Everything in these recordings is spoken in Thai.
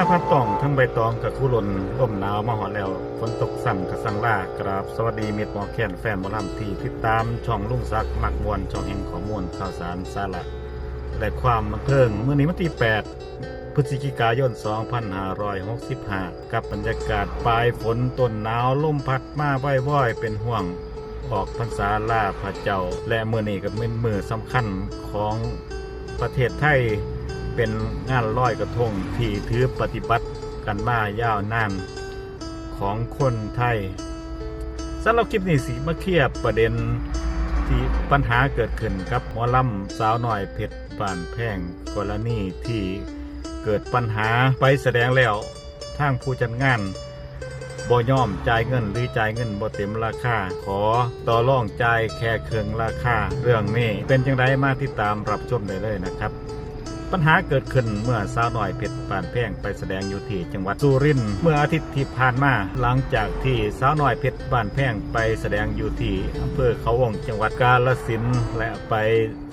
มาพัดต่องทั้งใบตองกับคู่ลนลมหนาวมาหอแล้วฝนตกสั่งกับสั่งล่ากราบ สวัสดีเม็ดหมอแคนแฟนหมอลำที่ติดตามช่องลุงซักหมักมวนช่องแห่งข้อมูลข่าวสารสาระและความบันเทิงเมื่อนี้วันที่ 8 พฤศจิกายน 2565 กับบรรยากาศปลายฝนต้นหนาวลมพัดมาว่อยเป็นห่วงออกพรรษาล่าพระเจ้า และเมื่อนี้ก็เป็นมือสำคัญของประเทศไทย เป็นงานลอยกระทงที่ถือปฏิบัติกันมายาวนานของคนไทยสำหรับคลิปนี้สีมาเคียร์ประเด็นที่ปัญหาเกิดขึ้นกับหมอลำสาวหน่อยเพชรบานแพงกรณีที่เกิดปัญหาไปแสดงแล้วทางผู้จัดงานบ่ยอมจ่ายเงินหรือจ่ายเงินบ่เต็มราคาขอต่อรองจ่ายแค่เครื่องราคาเรื่องนี้เป็นจังไดมาติดตามรับชมได้เลยนะครับ ปัญหาเกิดขึ้นเมื่อสาวน้อยเพชรปานแพ่งไปแสดงอยู่ที่จังหวัดสุรินทร์เมื่ออาทิตย์ที่ผ่านมาหลังจากที่สาวน้อยเพชรปานแพ่งไปแสดงอยู่ที่อำเภอเขาวงจังหวัดกาฬสินธุ์และไป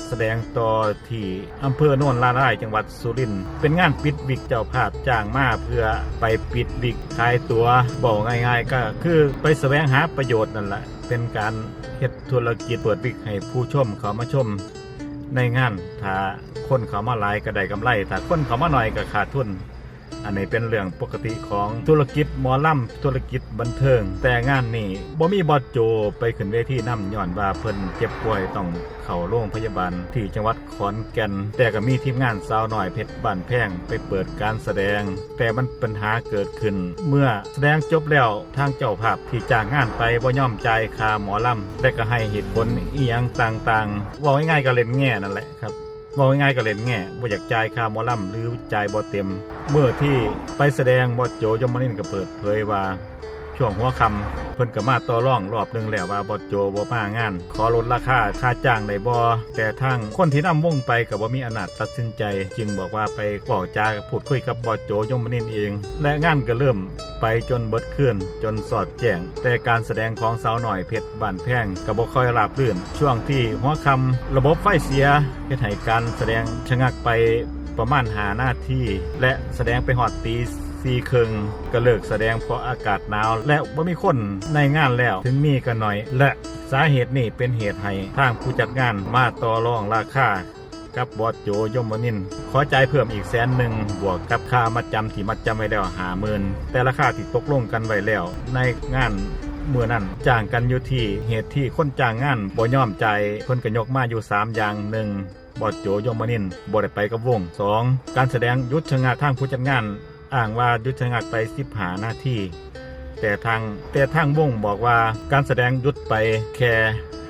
แสดงต่อที่อำเภอโนนลาลายจังหวัดสุรินทร์เป็นงานปิดวิกเจ้าภาพจ้างมาเพื่อไปปิดวิกขายตัวบอกง่ายๆ ก็คือไปแสวงหาประโยชน์นั่นแหละเป็นการเฮ็ดธุรกิจเปิดวิกให้ผู้ชมเขามาชม ในงานถ้าคนเขามาหลายก็ได้กำไร ถ้าคนเขามาหน่อยก็ขาดทุน อันนี้เป็นเรื่องปกติของธุรกิจหมอลำธุรกิจบันเทิง แต่งานนี้บ่มีบอดโจไปขึ้นเวทีนํย้อนว่าเพิ่นเจ็บป่วยต้องเข้าโรงพยาบาลที่จังหวัดขอนแก่น แต่ก็มีทีมงานสาวหน่อยเพชรบ้านแพงไปเปิดการแสดง แต่มันปัญหาเกิดขึ้น เมื่อแสดงจบแล้วทางเจ้าภาพที่จ้างงานไปบ่ยอมจ่ายค่าหมอลำและก็ให้เหตุผลอีหยังต่างๆว่าง่ายๆก็เล่นแง่นั่นแหละครับ บอกง่ายๆก็เล่นแง่บ่อยากจ่ายค่าหมอลำหรือจ่ายบ่เต็ม เมื่อที่ไปแสดงบอดโจยมนินก็เปิดเผยว่า ช่วงหัวคำเพิ่นก็มาต่อรองรอบหนึงแล้วว่าบอดโจบ่มางาน ขอลดราคาค่าจ้างได้บ่แต่ทางคนที่นำวงไปก็บ่มีอำนาจตัดสินใจ จึงบอกว่าไปบอกจาพูดคุยกับบอดโจยมนินเอง และงานก็เริ่ม ไปจนเบิดเคลื่อนจนสอดแจ้งแต่การแสดงของสาวหน่อยเพชรบานแพงก็บ่ค่อยราบรื่น ช่วงที่หัวคำระบบไฟเสียเฮ็ดให้การแสดงชะงักไปประมาณหาหน้าที่ และแสดงไปหอดตีสี่ครึ่งก็เลิกแสดงเพราะอากาศหนาว และว่ามีคนในงานแล้วถึงมีกันหน่อย และสาเหตุนี้เป็นเหตุให้ทางผู้จัดงานมาต่อรองราคา กับบอสโจยมนินขอจ่ายเพิ่มอีกแสนหนึ่งบวกกับค่ามัดจำที่มัดจำไว้แล้วหาหมื่นแต่ราคาที่ตกลงกันไว้แล้ว ในงานเมื่อนั้นจ้างกันอยู่ที่เหตุที่คนจ้างงานบ่ยอมใจายเพิ่นก็ยกมาอยู่ 3 อย่างหนึ่งบอสโจยมนินบ่ได้ไปกับวง 2. การแสดงยุทธชงักทางผู้จัดงาน อ้างว่ายุทธชงักไป10หาหน้าที่ แต่ทางแต่ทางวงบอกว่าการแสดงยุดไปแค่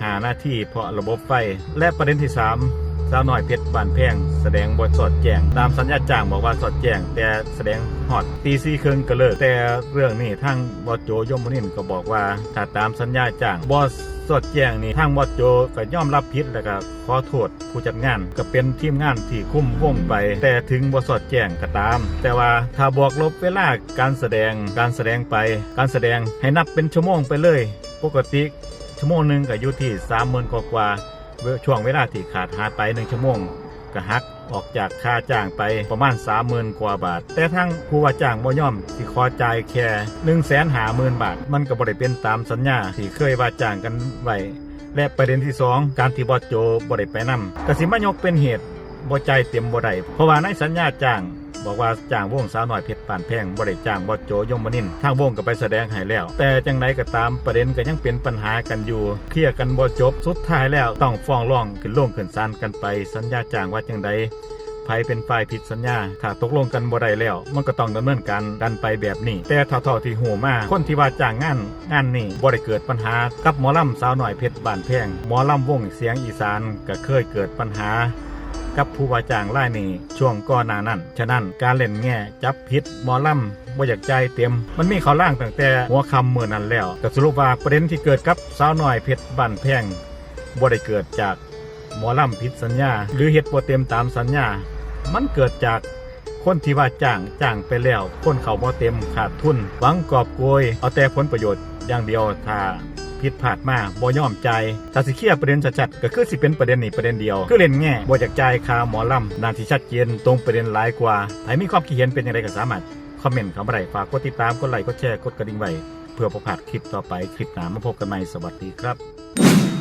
หาหน้าที่เพราะระบบไฟ และประเด็นที่ 3 สาวหน่อยเพชรบานแพงแสดงบทสอดแจงตามสัญญาจ้างบอกว่าสอดแจงแต่แสดงฮอดตีซีครึ่งก็เลิกแต่เรื่องนี้ทางบอสโจยมนินก็บอกว่าถ้าตามสัญญาจ้างบอสสอดแจงนี่ทางบอสโจก็ย่อมรับผิดแล้วก็ขอโทษผู้จัดงานก็เป็นทีมงานที่คุ้มวงไป แต่ถึงบอสอดแจงก็ตาม แต่ว่าถ้าบวกลบเวลาการแสดงการแสดงไป การแสดงให้นับเป็นชั่วโมงไปเลย ปกติชั่วโมงหนึ่งก็อยู่ที่สามหมื่นกว่า ช่วงเวลาที่ขาดหายไปหนึ่งชั่วโมงก็หักออกจากค่าจ้างไปประมาณ 30,000 กว่าบาท แต่ทั้งผู้ว่าจ้างบ่ย่อมที่ขอจ่ายแค่1 5 0 0 0 0บาท มันก็บ่ได้เป็นตามสัญญาที่เคยว่าจ้างกันไว้และประเด็นที่ 2 การที่บอโจบ่ได้ไปนำก็สิมายกเป็นเหตุบ่ใจเต็มบ่ได้เพราะว่าในสัญญาจ้าง บอกว่าจ้างวงสาวหน่อยเพชรปานแพงบ่ได้จ้างบอโจยมนินทางวงก็ไปแสดงให้แล้ว แต่จังไดก็ตามประเด็นก็ยังเป็นปัญหากันอยู่ เคลียร์กันบ่จบ สุดท้ายแล้วต้องฟ้องร้องขึ้นลงขึ้นศาลกันไปสัญญาจ้างว่าจังไดไผเป็นฝ่ายผิดสัญญา ถ้าตกลงกันบ่ได้แล้ว มันก็ต้องดำเนินการกันไปแบบนี้ แต่เท่าๆที่หูมา คนที่ว่าจ้างงานงานนี้บ่ได้เกิดปัญหา กับหมอลำสาวหน่อยเพชรบานแพง หมอลำวงเสียงอีสานก็เคยเกิดปัญหา กับผู้ว่าจ้างรายนี้ช่วงก่อนหน้านั้น ฉะนั้นการเล่นแง่จับผิดหมอลำบ่อยากใจเต็ม มันมีข้อล่างตั้งแต่หัวคำเมื่อนั้นแล้วก็สรุปว่าประเด็นที่เกิดกับสาวน้อยเพชรบ้านแพงบ่ได้เกิดจากหมอลำผิดสัญญา หรือเหตุบ่เต็มตามสัญญา มันเกิดจากคนที่ว่าจ้างจ้างไปแล้ว คนเขาบ่เต็มขาดทุนหวังกอบโกย เอาแต่ผลประโยชน์อย่างเดียวถ้า ผิดพลาดมากบ่ยอมใจายถ้าสิเคลียร์ประเด็นชัดๆก็คือสิเป็นประเด็นนี้ประเด็นเดียว คือเล่นแง่บ่อยากจ่ายค่าหมอลำนาที่ชัดเจนตรงประเด็นหลายกว่าใครมีความคิดเห็นเป็นอย่างไรก็สามารถคอมเมนต์เข้ามาได้ฝากกดติดตามกดไลค์กดแชร์กดกระดิ่งไว้เพื่อประพาดคลิปต่อไปคลิปหน้ามาพบกันใหม่สวัสดีครับ